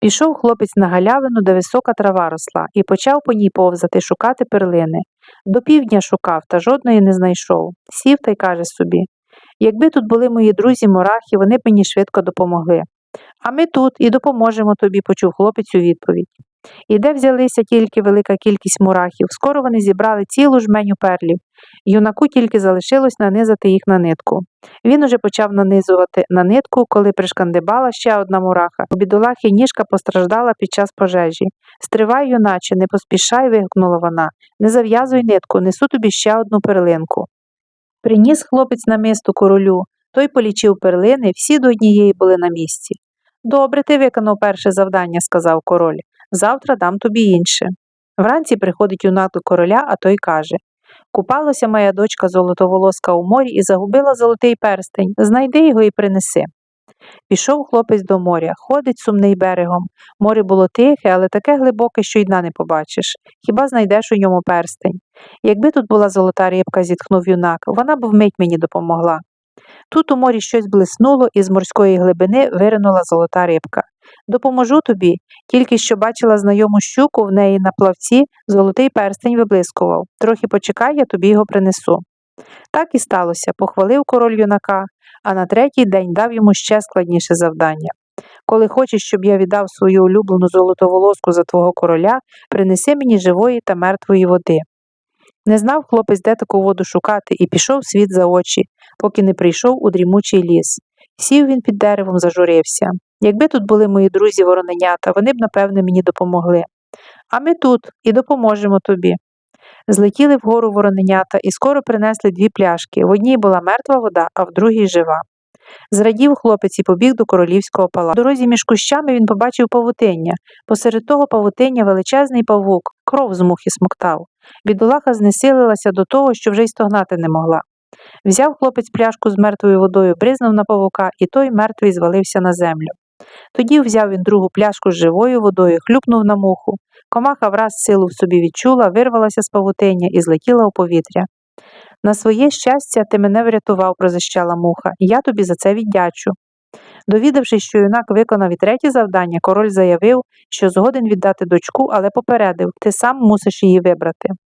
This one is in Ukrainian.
Пішов хлопець на галявину, де висока трава росла, і почав по ній повзати, шукати перлини. До півдня шукав, та жодної не знайшов. Сів та й каже собі Якби тут були мої друзі мурахи, вони б мені швидко допомогли. А ми тут і допоможемо тобі, почув хлопець у відповідь. І де взялися тільки велика кількість мурахів, скоро вони зібрали цілу жменю перлів. Юнаку тільки залишилось нанизати їх на нитку. Він уже почав нанизувати на нитку, коли пришкандибала ще одна мураха. У бідолахи ніжка постраждала під час пожежі. Стривай, юначе, не поспішай, вигукнула вона. Не зав'язуй нитку, несу тобі ще одну перлинку. Приніс хлопець на мисту королю. Той полічив перлини, всі до однієї були на місці. Добре, ти виконав перше завдання, сказав король. Завтра дам тобі інше. Вранці приходить юнак до короля, а той каже Купалася моя дочка золотоволоска у морі і загубила золотий перстень. Знайди його і принеси. Пішов хлопець до моря, ходить сумний берегом. Море було тихе, але таке глибоке, що й дна не побачиш. Хіба знайдеш у ньому перстень? Якби тут була золота рибка, зітхнув юнак, вона б вмить мені допомогла. Тут у морі щось блиснуло, і з морської глибини виринула золота рибка. Допоможу тобі, тільки що бачила знайому щуку в неї на плавці, золотий перстень виблискував. Трохи почекай, я тобі його принесу. Так і сталося, похвалив король юнака, а на третій день дав йому ще складніше завдання. Коли хочеш, щоб я віддав свою улюблену золотоволоску за твого короля, принеси мені живої та мертвої води. Не знав хлопець, де таку воду шукати, і пішов світ за очі, поки не прийшов у дрімучий ліс. Сів він під деревом, зажурився. Якби тут були мої друзі вороненята, вони б, напевне, мені допомогли. А ми тут і допоможемо тобі. Злетіли вгору вороненята і скоро принесли дві пляшки. В одній була мертва вода, а в другій жива. Зрадів хлопець і побіг до королівського палацу. По дорозі між кущами він побачив павутиння. Посеред того павутиння величезний павук, кров з мухи смоктав. Бідолаха знесилилася до того, що вже й стогнати не могла. Взяв хлопець пляшку з мертвою водою, бризнув на павука, і той мертвий звалився на землю. Тоді взяв він другу пляшку з живою водою, хлюпнув на муху. Комаха враз силу в собі відчула, вирвалася з павутиння і злетіла у повітря. На своє щастя, ти мене врятував, прозищала муха, і я тобі за це віддячу. Довідавшись, що юнак виконав і третє завдання, король заявив, що згоден віддати дочку, але попередив ти сам мусиш її вибрати.